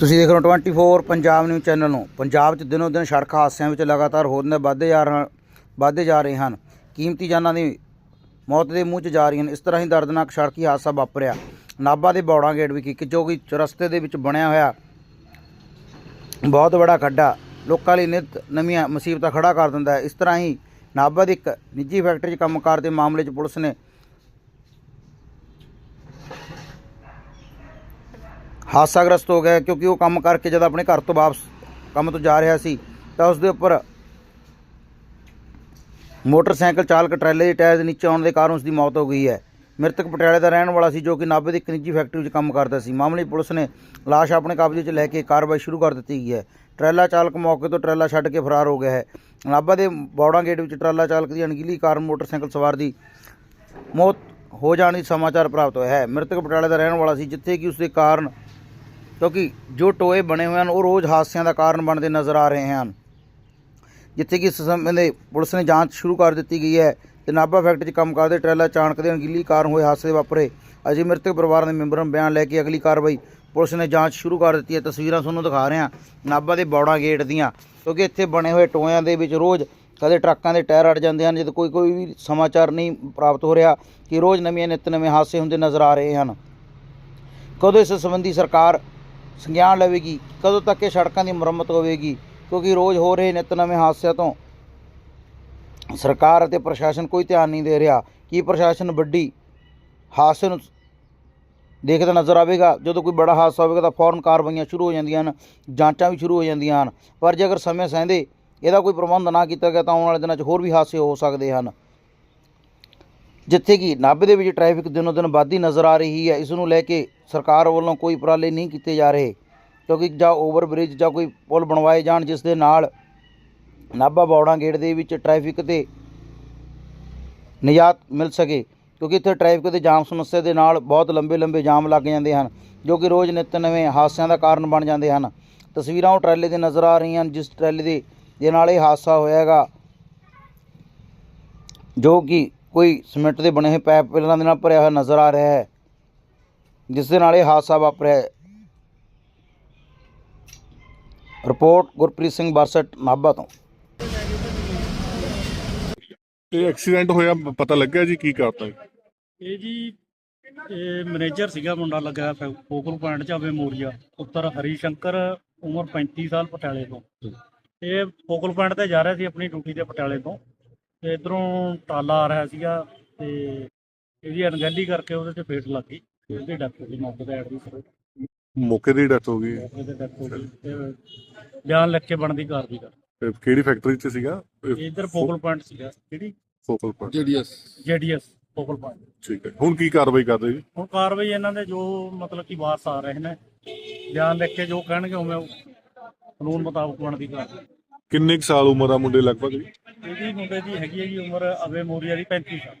ਤੁਸੀਂ ਦੇਖ ਰਹੇ ਹੋ 24 ਪੰਜਾਬ ਨਿਊਜ਼ ਚੈਨਲ ਨੂੰ। ਪੰਜਾਬ 'ਚ ਦਿਨੋ ਦਿਨ ਸੜਕ ਹਾਦਸਿਆਂ ਵਿੱਚ ਲਗਾਤਾਰ ਹੋਰ ਹੋਰਨੇ ਵੱਧਦੇ ਜਾ ਰਹੇ ਵੱਧਦੇ ਜਾ ਰਹੇ ਹਨ। ਕੀਮਤੀ ਜਾਨਾਂ ਦੀ ਮੌਤ ਦੇ ਮੂੰਹ 'ਚ ਜਾ ਰਹੀਆਂ ਨੇ ਇਸ ਤਰ੍ਹਾਂ ਹੀ ਦਰਦਨਾਕ ਸੜਕੀ ਹਾਦਸਾ ਵਾਪਰਿਆ। ਨਾਭਾ ਦੇ ਬੌੜਾ ਗੇਟ ਵਿਖੇ ਕਿ ਜੋ ਕਿ ਚੁਰਸਤੇ ਦੇ ਵਿੱਚ ਬਣਿਆ ਹੋਇਆ। ਬਹੁਤ ਵੱਡਾ ਖੱਡਾ। ਲੋਕਾਂ ਲਈ ਨਿਤ ਨਵੀਆਂ ਮੁਸੀਬਤਾਂ ਖੜਾ ਕਰ ਦਿੰਦਾ ਹੈ। ਇਸ ਤਰ੍ਹਾਂ ਹੀ ਨਾਭਾ ਦੀ ਇੱਕ ਨਿੱਜੀ ਫੈਕਟਰੀ 'ਚ ਕੰਮ ਕਰਦੇ ਮਾਮਲੇ 'ਚ ਪੁਲਿਸ ਨੇ ਹਾਦਸਾਗ੍ਰਸਤ ਹੋ ਗਿਆ ਕਿਉਂਕਿ ਉਹ ਕੰਮ ਕਰਕੇ ਜਦ ਆਪਣੇ ਘਰ ਤੋਂ ਵਾਪਸ ਕੰਮ ਤੋਂ ਜਾ ਰਿਹਾ ਸੀ, ਤਾਂ ਉਸ ਦੇ ਉੱਪਰ ਮੋਟਰਸਾਈਕਲ ਚਾਲਕ ਟਰੈਲੇ ਦੇ ਟਾਇਰ ਦੇ ਨੀਚੇ ਆਉਣ ਦੇ ਕਾਰਨ ਉਸ ਦੀ ਮੌਤ ਹੋ ਗਈ ਹੈ। ਮ੍ਰਿਤਕ ਪਟਿਆਲੇ ਦਾ ਰਹਿਣ ਵਾਲਾ ਸੀ ਜੋ ਕਿ ਨਾਭੇ ਦੀ ਇੱਕ ਨਿੱਜੀ ਫੈਕਟਰੀ ਵਿੱਚ ਕੰਮ ਕਰਦਾ ਸੀ। ਮਾਮਲੇ ਪੁਲਿਸ ਨੇ ਲਾਸ਼ ਆਪਣੇ ਕਬਜ਼ੇ 'ਚ ਲੈ ਕੇ ਕਾਰਵਾਈ ਸ਼ੁਰੂ ਕਰ ਦਿੱਤੀ ਗਈ ਹੈ। ਟਰੈਲਾ ਚਾਲਕ ਮੌਕੇ ਤੋਂ ਟਰੈਲਾ ਛੱਡ ਕੇ ਫਰਾਰ ਹੋ ਗਿਆ ਹੈ। ਨਾਭਾ ਦੇ ਬੌੜਾ ਗੇਟ ਵਿੱਚ ਟਰੈਲਾ ਚਾਲਕ ਦੀ ਅਣਗਹਿਲੀ ਕਾਰਨ ਮੋਟਰਸਾਈਕਲ ਸਵਾਰ ਦੀ ਮੌਤ ਹੋ ਜਾਣ ਦੀ ਸਮਾਚਾਰ ਪ੍ਰਾਪਤ ਹੋਇਆ ਹੈ। ਮ੍ਰਿਤਕ ਪਟਿਆਲੇ ਦਾ ਰਹਿਣ ਵਾਲਾ ਸੀ, ਜਿੱਥੇ ਕਿ ਉਸ ਦੇ ਕਾਰਨ ਕਿਉਂਕਿ ਜੋ ਟੋਏ ਬਣੇ ਹੋਏ ਹਨ, ਉਹ ਰੋਜ਼ ਹਾਦਸਿਆਂ ਦਾ ਕਾਰਨ ਬਣਦੇ ਨਜ਼ਰ ਆ ਰਹੇ ਹਨ। ਜਿੱਥੇ ਕਿ ਇਸ ਸਮੇਂ ਦੇ ਪੁਲਿਸ ਨੇ ਜਾਂਚ ਸ਼ੁਰੂ ਕਰ ਦਿੱਤੀ ਗਈ ਹੈ ਤੇ ਨਾਭਾ ਫੈਕਟਰੀ 'ਚ ਕੰਮ ਕਰਦੇ ਟਰੈਲਾ ਚਾਣਕ ਦੇ ਅਣਗਹਿਲੀ ਕਾਰਨ ਹੋਏ ਹਾਦਸੇ ਵਾਪਰੇ। ਅਜੇ ਮ੍ਰਿਤਕ ਪਰਿਵਾਰ ਦੇ ਮੈਂਬਰਾਂ ਨੇ ਬਿਆਨ ਲੈ ਕੇ ਅਗਲੀ ਕਾਰਵਾਈ ਪੁਲਿਸ ਨੇ ਜਾਂਚ ਸ਼ੁਰੂ ਕਰ ਦਿੱਤੀ ਹੈ। ਤਸਵੀਰਾਂ ਤੁਹਾਨੂੰ ਦਿਖਾ ਰਹੇ ਹਾਂ ਨਾਭਾ ਦੇ ਬੌੜਾ ਗੇਟ ਦੀਆਂ, ਕਿਉਂਕਿ ਇੱਥੇ ਬਣੇ ਹੋਏ ਟੋਇਆਂ ਦੇ ਵਿੱਚ ਰੋਜ਼ ਕਦੇ ਟਰੱਕਾਂ ਦੇ ਟਾਇਰ ਅੜ ਜਾਂਦੇ ਹਨ, ਜਦ ਕੋਈ ਕੋਈ ਵੀ ਸਮਾਚਾਰ ਨਹੀਂ ਪ੍ਰਾਪਤ ਹੋ ਰਿਹਾ ਕਿ ਰੋਜ਼ ਨਵੀਆਂ ਨਿੱਤ ਨਵੇਂ ਹਾਦਸੇ ਹੁੰਦੇ ਨਜ਼ਰ ਆ ਰਹੇ ਹਨ। ਕਦੋਂ ਇਸ ਸੰਬੰਧੀ ਸਰਕਾਰ ਸੰਗਿਆਨ ਲਵੇਗੀ, ਕਦੋਂ ਤੱਕ ਇਹ ਸੜਕਾਂ ਦੀ ਮੁਰੰਮਤ ਹੋਵੇਗੀ, ਕਿਉਂਕਿ ਰੋਜ਼ ਹੋ ਰਹੇ ਨਿੱਤ ਨਵੇਂ ਹਾਦਸਿਆਂ ਤੋਂ ਸਰਕਾਰ ਅਤੇ ਪ੍ਰਸ਼ਾਸਨ ਕੋਈ ਧਿਆਨ ਨਹੀਂ ਦੇ ਰਿਹਾ, ਕੀ ਪ੍ਰਸ਼ਾਸਨ ਵੱਡੀ ਹਾਦਸੇ ਨੂੰ ਦੇਖਦਾ ਨਜ਼ਰ ਆਵੇਗਾ, ਜਦੋਂ ਕੋਈ ਬੜਾ ਹਾਦਸਾ ਹੋਵੇਗਾ ਤਾਂ ਫੌਰਨ ਕਾਰਵਾਈਆਂ ਸ਼ੁਰੂ ਹੋ ਜਾਂਦੀਆਂ ਹਨ, ਜਾਂਚਾਂ ਵੀ ਸ਼ੁਰੂ ਹੋ ਜਾਂਦੀਆਂ ਹਨ, ਪਰ ਜੇਕਰ ਸਮੇਂ ਸਹਿੰਦੇ, ਇਹਦਾ ਕੋਈ ਪ੍ਰਬੰਧ ਨਾ ਕੀਤਾ ਗਿਆ ਤਾਂ ਆਉਣ ਵਾਲੇ ਦਿਨਾਂ 'ਚ ਹੋਰ ਵੀ ਹਾਦਸੇ ਹੋ ਸਕਦੇ ਹਨ। ਜਿੱਥੇ ਕਿ ਨਾਭੇ ਦੇ ਵਿੱਚ ਟ੍ਰੈਫਿਕ ਦਿਨੋ ਦਿਨ ਵੱਧਦੀ ਨਜ਼ਰ ਆ ਰਹੀ ਹੈ, ਇਸ ਨੂੰ ਲੈ ਕੇ ਸਰਕਾਰ ਵੱਲੋਂ ਕੋਈ ਉਪਰਾਲੇ ਨਹੀਂ ਕੀਤੇ ਜਾ ਰਹੇ, ਕਿਉਂਕਿ ਜਾਂ ਓਵਰ ਬ੍ਰਿਜ ਜਾਂ ਕੋਈ ਪੁਲ ਬਣਵਾਏ ਜਾਣ ਜਿਸ ਦੇ ਨਾਲ ਨਾਭਾ ਬੌੜਾ ਗੇਟ ਦੇ ਵਿੱਚ ਟ੍ਰੈਫਿਕ ਤੇ ਨਿਜਾਤ ਮਿਲ ਸਕੇ, ਕਿਉਂਕਿ ਇੱਥੇ ਟ੍ਰੈਫਿਕ ਦੇ ਜਾਮ ਸਮੱਸਿਆ ਦੇ ਨਾਲ ਬਹੁਤ ਲੰਬੇ ਲੰਬੇ ਜਾਮ ਲੱਗ ਜਾਂਦੇ ਹਨ, ਜੋ ਕਿ ਰੋਜ਼ ਨਿੱਤ ਨਵੇਂ ਹਾਦਸਿਆਂ ਦਾ ਕਾਰਨ ਬਣ ਜਾਂਦੇ ਹਨ। ਤਸਵੀਰਾਂ ਉਹ ਟਰੈਲੇ ਦੇ ਨਜ਼ਰ ਆ ਰਹੀਆਂ ਹਨ, ਜਿਸ ਟਰੈਲੇ ਦੇ ਦੇ ਨਾਲ ਇਹ ਹਾਦਸਾ ਹੋਇਆ ਹੈਗਾ, ਜੋ ਕਿ ਕੋਈ ਸੀਮੈਂਟ ਦੇ ਬਣੇ ਹੋਏ ਪਾਈਪ ਪਿਲਰਾਂ ਦੇ ਨਾਲ ਭਰਿਆ ਹੋਇਆ ਨਜ਼ਰ ਆ ਰਿਹਾ ਹੈ ਜਿਸ ਦੇ ਨਾਲ ਇਹ ਹਾਦਸਾ ਵਾਪਰਿਆ ਹੈ। ਰਿਪੋਰਟ ਗੁਰਪ੍ਰੀਤ ਸਿੰਘ ਬਰਸਟ ਨਾਭਾ ਤੋਂ। ਇਹ ਐਕਸੀਡੈਂਟ ਹੋਇਆ ਪਤਾ ਲੱਗਿਆ ਜੀ ਕੀ ਕਰਤਾ? ਇਹ ਜੀ ਇਹ ਮੈਨੇਜਰ ਸੀਗਾ ਮੁੰਡਾ ਲੱਗਾ ਫੋਕਲ ਪੁਆਇੰਟ ਚ ਆਵੇ ਮੋਰੀਆ ਪੁੱਤਰ ਹਰੀ ਸ਼ੰਕਰ ਉਮਰ 35 ਸਾਲ ਪਟਿਆਲੇ ਤੋਂ। ਇਹ ਫੋਕਲ ਪੁਆਇੰਟ ਤੇ ਜਾ ਰਿਹਾ ਸੀ ਆਪਣੀ ਡਿਊਟੀ ਤੇ ਪਟਿਆਲੇ ਤੋਂ। ਤੇ ਇਧਰੋਂ ਟਾਲਾ ਆ ਰਿਹਾ ਸੀਗਾ ਤੇ ਇਹਦੀ ਅਣਗਹਿਲੀ ਕਰਕੇ ਉਹਦੇ ਤੇ ਫੇਟ ਲੱਗ ਗਈ ਉਹਦੀ ਡੈਥ ਹੋ ਗਈ ਮੌਕੇ ਤੇ ਐਡਮਿਟ ਕਰੋ ਮੌਕੇ ਦੀ ਡੈਥ ਹੋ ਗਈ। ਮੌਕੇ ਤੇ ਡੈਥ ਹੋ ਗਈ ਤੇ ਬਿਆਨ ਲਿਖ ਕੇ ਬਣਦੀ ਕਾਰਵਾਈ ਕਰ ਇਹ ਕਿਹੜੀ ਫੈਕਟਰੀ 'ਚ ਸੀਗਾ? ਇਧਰ ਫੋਕਲ ਪੁਆਇੰਟ ਸੀਗਾ। ਕਿਹੜੀ? Focal point GDS focal point ਠੀਕ ਹੈ। ਹੁਣ ਕੀ ਕਾਰਵਾਈ ਕਰਦੇ ਜੀ? ਹੁਣ ਕਾਰਵਾਈ ਇਹਨਾਂ ਦੇ ਜੋ ਮਤਲਬ ਕਿ ਵਾਰਸ ਆ ਰਹੇ ਨੇ ਬਿਆਨ ਲਿਖ ਕੇ ਜੋ ਕਹਿਣਗੇ ਉਵੇਂ ਕਾਨੂੰਨ ਮੁਤਾਬਕ ਬਣਦੀ ਕਾਰਵਾਈ। ਕਿੰਨੇ ਸਾਲ ਉਮਰ ਆ ਮੁੰਡੇ ਲਗਭਗ ਜੀ? ਇਹਦੀ ਮੁੰਡੇ ਦੀ ਹੈਗੀ ਹੈ ਜੀ ਉਮਰ ਅਵੇ ਮੋਰੀਆ ਦੀ 35 ਸਾਲ।